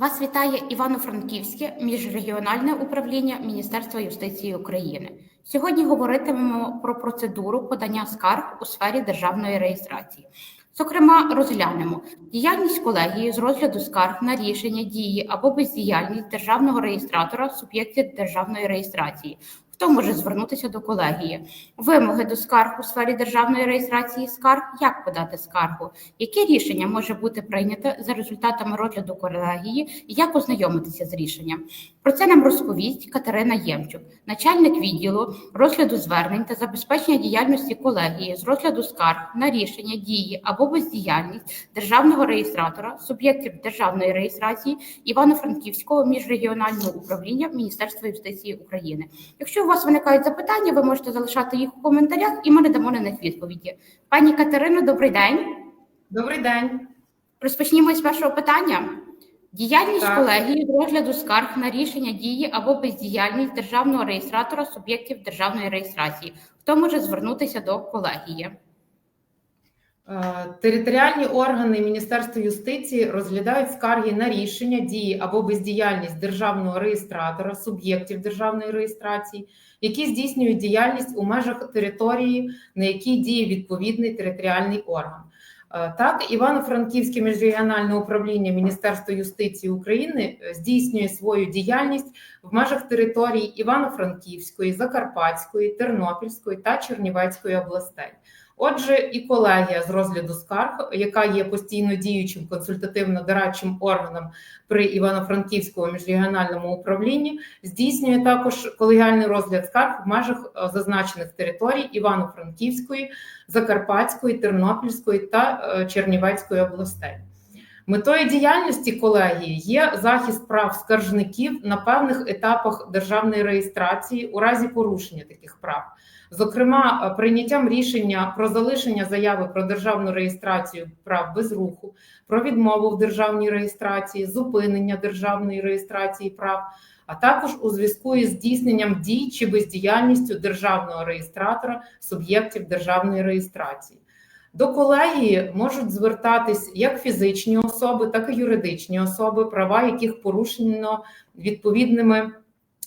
Вас вітає Івано-Франківське міжрегіональне управління Міністерства юстиції України. Сьогодні говоритимемо про процедуру подання скарг у сфері державної реєстрації. Зокрема, розглянемо діяльність колегії з розгляду скарг на рішення дії або бездіяльність державного реєстратора суб'єктів державної реєстрації. Хто може звернутися до колегії? Вимоги до скарг у сфері державної реєстрації скарг, як подати скаргу, яке рішення може бути прийнято за результатами розгляду колегії і як ознайомитися з рішенням? Про це нам розповість Катерина Ємчук, начальник відділу розгляду звернень та забезпечення діяльності колегії з розгляду скарг на рішення дії або бездіяльність державного реєстратора суб'єктів державної реєстрації Івано-Франківського міжрегіонального управління Міністерства юстиції України. Якщо вас виникають запитання, ви можете залишати їх у коментарях, і ми надамо на них відповіді. Пані Катерино, добрий день. Добрий день. Розпочнімо з першого питання. Діяльність Так. колегії з розгляду скарг на рішення дії або бездіяльність державного реєстратора суб'єктів державної реєстрації. Хто може звернутися до колегії? Е, Територіальні органи Міністерства юстиції розглядають скарги на рішення дії або бездіяльність державного реєстратора суб'єктів державної реєстрації, які здійснюють діяльність у межах території, на якій діє відповідний територіальний орган. Е, Так, Івано-Франківське міжрегіональне управління Міністерства юстиції України е, здійснює свою діяльність в межах території Івано-Франківської, Закарпатської, Тернопільської та Чернівецької областей. Отже, і колегія з розгляду скарг, яка є постійно діючим консультативно-дорадчим органом при Івано-Франківському міжрегіональному управлінні, здійснює також колегіальний розгляд скарг в межах е, зазначених територій Івано-Франківської, Закарпатської, Тернопільської та е, Чернівецької областей. Метою діяльності колегії є захист прав скаржників на певних етапах державної реєстрації у разі порушення таких прав. Зокрема, е, прийняттям рішення про залишення заяви про державну реєстрацію прав без руху, про відмову в державній реєстрації, зупинення державної реєстрації прав, а також у зв'язку із здійсненням дій чи бездіяльністю державного реєстратора суб'єктів державної реєстрації. До колегії можуть звертатись як фізичні особи, так і юридичні особи, права яких порушено відповідними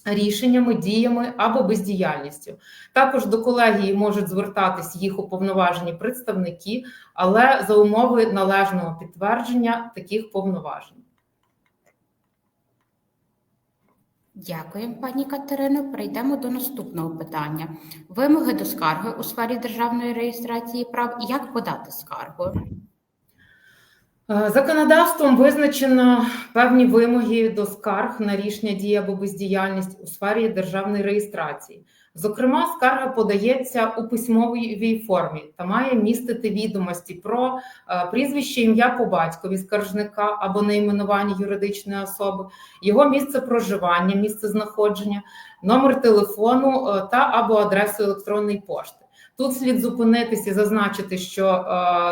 рішеннями, діями або бездіяльністю. Також до колегії можуть звертатись їх уповноважені представники, але за умови належного підтвердження таких повноважень. Дякую, пані Катерино. Перейдемо до наступного питання. Вимоги до скарги у сфері державної реєстрації прав. Як подати скаргу? Е, Законодавством визначено певні вимоги до скарг на рішення дії або бездіяльність у сфері державної реєстрації. Зокрема, скарга подається у письмовій формі та має містити відомості про е, прізвище, ім'я по батькові скаржника або найменування юридичної особи, його місце проживання, місце знаходження, номер телефону е, та або адресу електронної пошти. Тут слід зупинитися і зазначити, що е,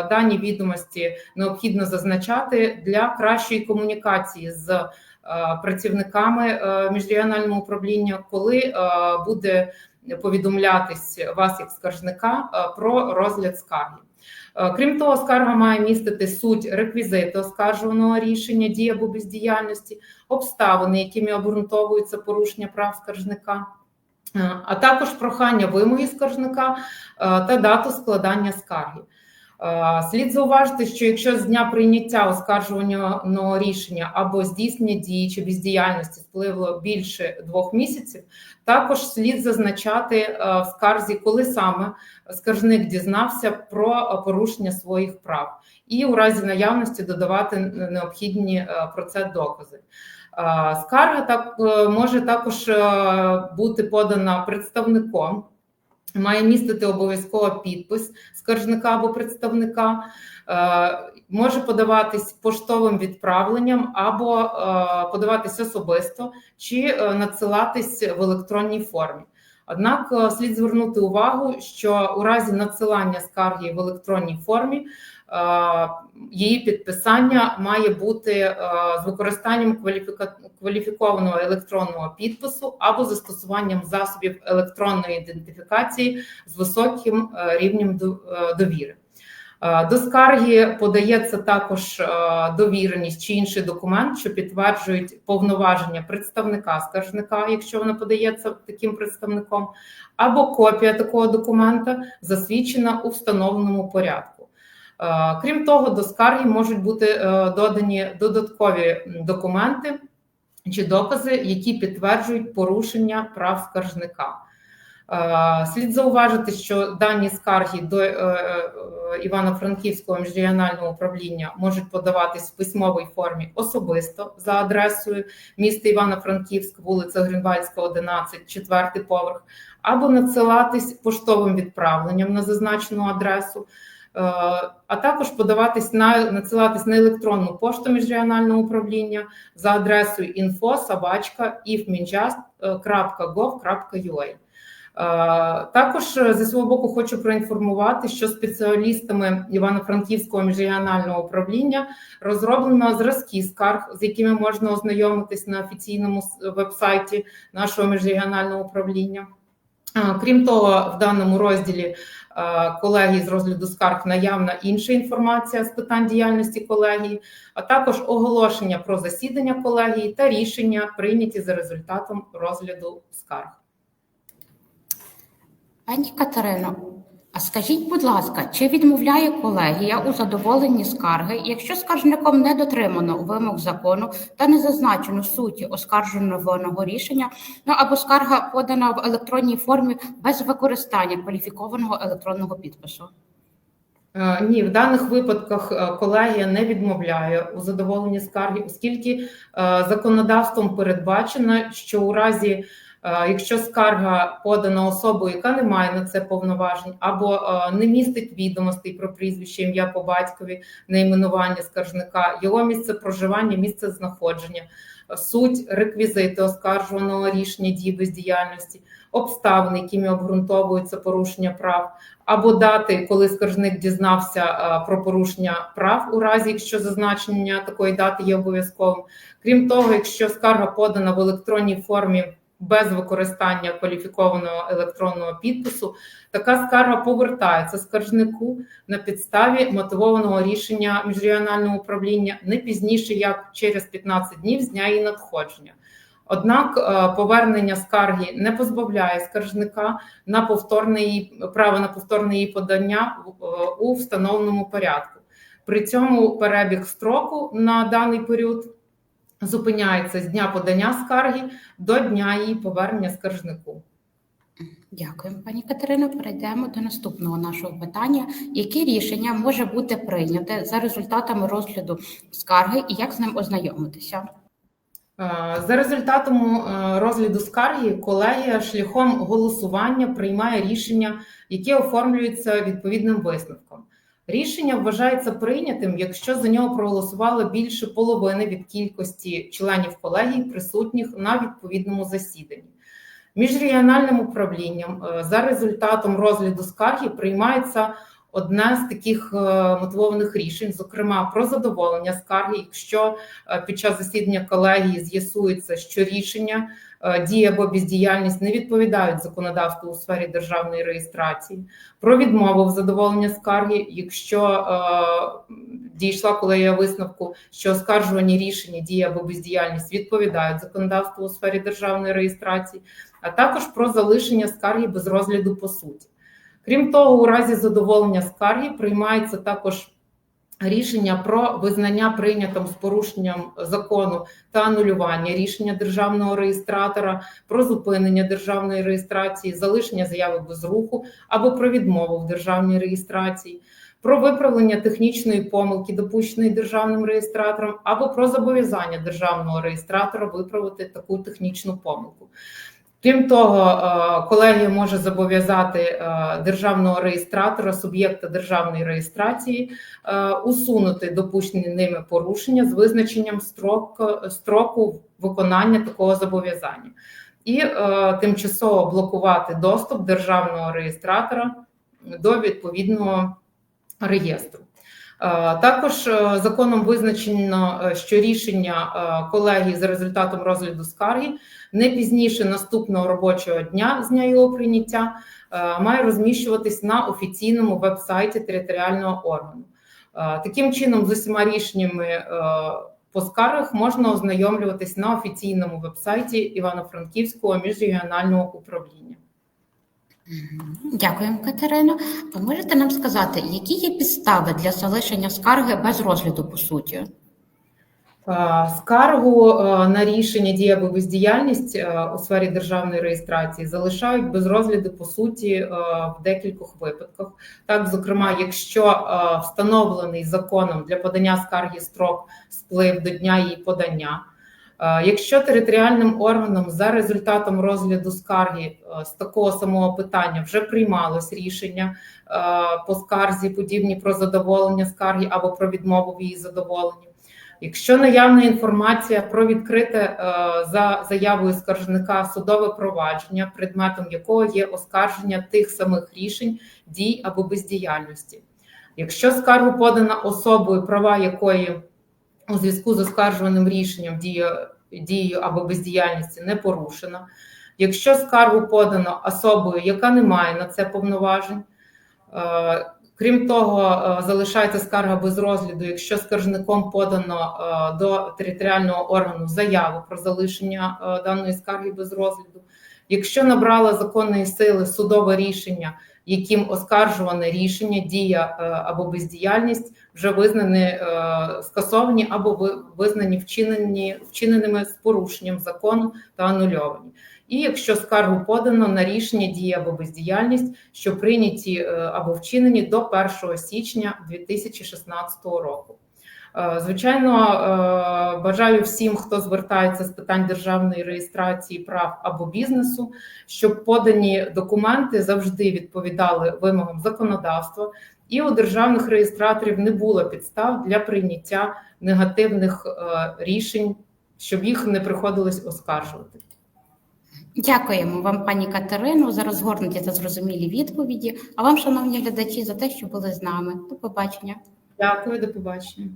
дані відомості необхідно зазначати для кращої комунікації з е, працівниками е, міжрегіонального управління, коли е, буде повідомлятись вас як скаржника е, про розгляд скарги. Е, Крім того, скарга має містити суть реквізити оскаржуваного рішення дії або бездіяльності, обставини, якими обґрунтовується порушення прав скаржника. Е, а також прохання вимоги скаржника та дату складання скарги. Е, Слід зауважити, що якщо з дня прийняття оскаржуваного рішення або здійснення дії чи бездіяльності спливло більше двох місяців, також слід зазначати в скарзі, коли саме скаржник дізнався про порушення своїх прав, і у разі наявності додавати необхідні про це докази. Е, Скарга так е, може також е, бути подана представником, має містити обов'язково підпис скаржника або представника, може подаватись поштовим відправленням або подаватись особисто чи надсилатись в електронній формі. Однак слід звернути увагу, що у разі надсилання скарги в електронній формі її підписання має бути з використанням кваліфікованого електронного підпису або застосуванням засобів електронної ідентифікації з високим рівнем довіри. Е, До скарги подається також е, довіреність чи інший документ, що підтверджують повноваження представника скаржника, якщо вона подається таким представником, або копія такого документа засвідчена у встановленому порядку. Е, Крім того, до скарги можуть бути е, додані додаткові документи чи докази, які підтверджують порушення прав скаржника. Е, Слід зауважити, що дані скарги до Івано-Франківського міжрегіонального управління можуть подаватись в письмовій формі особисто за адресою міста Івано-Франківськ, вулиця Гринвальська, 11, четвертий поверх, або надсилатись поштовим відправленням на зазначену адресу. Е, А також подаватись на надсилатись на електронну пошту міжрегіонального управління за адресою info.sobachka.ifminjust.gov.ua. Е, Також е, зі свого боку хочу проінформувати, що спеціалістами Івано-Франківського міжрегіонального управління розроблено зразки скарг, з якими можна ознайомитись на офіційному вебсайті нашого міжрегіонального управління. Крім того, в даному розділі е, колегії з розгляду скарг наявна інша інформація з питань діяльності колегії, а також оголошення про засідання колегії та рішення, прийняті за результатом розгляду скарг. Пані Катерино, а скажіть, будь ласка, чи відмовляє колегія у задоволенні скарги, якщо скаржником не дотримано вимог закону та не зазначено суті оскаржуваного рішення, ну або скарга подана в електронній формі без використання кваліфікованого електронного підпису? Е, Ні, в даних випадках е, колегія не відмовляє у задоволенні скарги, оскільки е, законодавством передбачено, що у разі, якщо скарга подана особою, яка не має на це повноважень, або е, не містить відомостей про прізвище, ім'я по батькові, найменування скаржника, його місце проживання, місце знаходження, е, суть, реквізити оскаржуваного рішення дії бездіяльності, обставини, якими обґрунтовується порушення прав або дати, коли скаржник дізнався е, про порушення прав у разі, якщо зазначення такої дати є обов'язковим. Крім того, якщо скарга подана в електронній формі без використання кваліфікованого електронного підпису, така скарга повертається скаржнику на підставі мотивованого рішення міжрегіонального управління не пізніше як через 15 днів з дня її надходження. Однак е, повернення скарги не позбавляє скаржника на повторне право на повторне її подання е, у встановленому порядку. При цьому перебіг строку на даний період зупиняється з дня подання скарги до дня її повернення скаржнику. Дякую, пані Катерино. Перейдемо до наступного нашого питання. Яке рішення може бути прийняте за результатами розгляду скарги і як з ним ознайомитися? Е, За результатом е, розгляду скарги колегія шляхом голосування приймає рішення, яке оформлюється відповідним висновком. Рішення вважається прийнятим, якщо за нього проголосувало більше половини від кількості членів колегії, присутніх на відповідному засіданні. Міжрегіональним управлінням е, за результатом розгляду скарги приймається одне з таких е, мотивованих рішень, зокрема про задоволення скарги, якщо е, під час засідання колегії з'ясується, що рішення е, дія або бездіяльність не відповідають законодавству у сфері державної реєстрації, про відмову в задоволення скарги, якщо е, дійшла колегія висновку, що оскаржувані рішення дія або бездіяльність відповідають законодавству у сфері державної реєстрації, а також про залишення скарги без розгляду по суті. Крім того, у разі задоволення скарги приймається також рішення про визнання прийнятим з порушенням закону та анулювання рішення державного реєстратора про зупинення державної реєстрації, залишення заяви без руху або про відмову в державній реєстрації, про виправлення технічної помилки, допущеної державним реєстратором, або про зобов'язання державного реєстратора виправити таку технічну помилку. Крім того, е, колегія може зобов'язати е, державного реєстратора суб'єкта державної реєстрації е, усунути допущені ними порушення з визначенням строк, строку виконання такого зобов'язання і тимчасово блокувати доступ державного реєстратора до відповідного реєстру. Також е, законом визначено, е, що рішення е, колегії за результатом розгляду скарги не пізніше наступного робочого дня з дня його прийняття е, має розміщуватись на офіційному веб-сайті територіального органу. Е, Таким чином, з усіма рішеннями е, по скаргах можна ознайомлюватись на офіційному веб-сайті Івано-Франківського міжрегіонального управління. Дякуємо, Катерино. Ви можете нам сказати, які є підстави для залишення скарги без розгляду по суті? Скаргу е, на рішення дія бездіяльність е, у сфері державної реєстрації залишають без розгляду по суті е, в декількох випадках. Так, зокрема, якщо встановлений законом для подання скарги строк сплив до дня її подання. Е, Якщо територіальним органом за результатом розгляду скарги е, з такого самого питання вже приймалось рішення е, по скарзі, подібні про задоволення скарги або про відмову в її задоволенні. Якщо наявна інформація про відкрите за заявою скаржника судове провадження, предметом якого є оскарження тих самих рішень, дій або бездіяльності, якщо скаргу подана особою, права якої у зв'язку з оскаржуваним рішенням дією, дією або бездіяльністі не порушено, якщо скаргу подано особою, яка не має на це повноважень, е, Крім того, е, залишається скарга без розгляду, якщо скаржником подано е, до територіального органу заяву про залишення даної скарги без розгляду, якщо набрала законної сили судове рішення, яким оскаржуване рішення, дія е, або бездіяльність вже визнані е, скасовані або ви- визнані вчинені вчиненими з порушенням закону та анульовані. І якщо скаргу подано на рішення дії або бездіяльність, що прийняті е, або вчинені до 1 січня 2016 року. Е, Звичайно, е, бажаю всім, хто звертається з питань державної реєстрації прав або бізнесу, щоб подані документи завжди відповідали вимогам законодавства, і у державних реєстраторів не було підстав для прийняття негативних е, рішень, щоб їх не приходилось оскаржувати. Дякуємо вам, пані Катерино, за розгорнуті та зрозумілі відповіді. А вам, шановні глядачі, за те, що були з нами. До побачення. Дякую, до побачення.